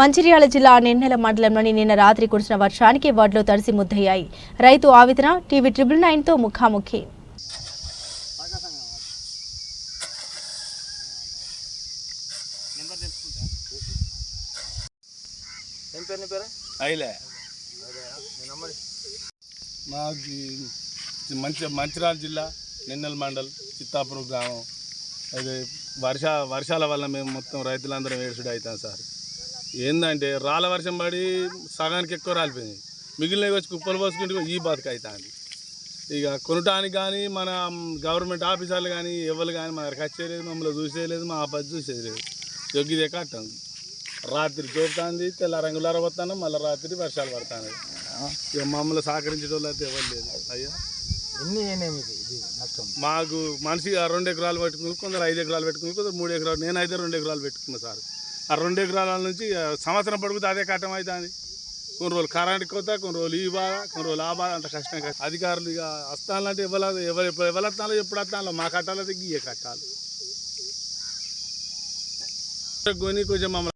మంచిర్యాల జిల్లా నిన్నెల మండలంలోని నిన్న రాత్రి కురిసిన వర్షానికి వడ్లు తడిసి ముద్దయ్యాయి. రైతు ఆవేదన టీవీ ట్రిపుల్ నైన్తో ముఖాముఖి. మంచి మంచిర్యాల జిల్లా నిన్నెల మండల్ చిత్తాపురం గ్రామం. అది వర్ష వర్షాల వల్ల మేము మొత్తం రైతులందరం ఏడుసుడు అవుతాం సార్. ఏందంటే రాళ్ళ వర్షం పడి సగానికి ఎక్కువ రాలిపోయింది. మిగిలినవి వచ్చి కుప్పలు పోసుకుంటే ఈ బతుకు అవుతుంది ఇక కొనటానికి కానీ మన గవర్నమెంట్ ఆఫీసర్లు కానీ ఎవరు కానీ మన దగ్గరకు మమ్మల్ని చూసేయలేదు మా ఆపది చూసేయలేదు. జొగ్గిదే కట్టం రాత్రి చూపుతుంది తెల్ల రంగులార పోతాను మళ్ళీ రాత్రి వర్షాలు పడతాను ఇక మమ్మల్ని సహకరించే వాళ్ళు అయితే ఎవరు లేదు అయ్యా. ఎన్ని ఏనేమి ఇది నష్టం. మాకు మనిషి రెండు ఎకరాలు పెట్టుకుని కొందరు ఐదు ఎకరాలు పెట్టుకుని కొందరు మూడు ఎకరాలు. నేను అయితే రెండు ఎకరాలు పెట్టుకున్నా సార్. ఆ రెండు ఎకరాల నుంచి సంవత్సరం పడుకుతే అదే కట్టం అవుతుంది కొన్ని రోజులు కరెంట్ కోత కొన్ని రోజులు ఈ బాధ కొన్ని రోజులు ఆ బాధ అంత కష్టం కష్టం అధికారులు ఇక వస్తానంటే ఎవరు ఎవరు ఎవరు వస్తాలో ఎప్పుడు వస్తాలో మా కట్టాలి గీయ కట్టాలి. కొని కొంచెం మమ్మల్ని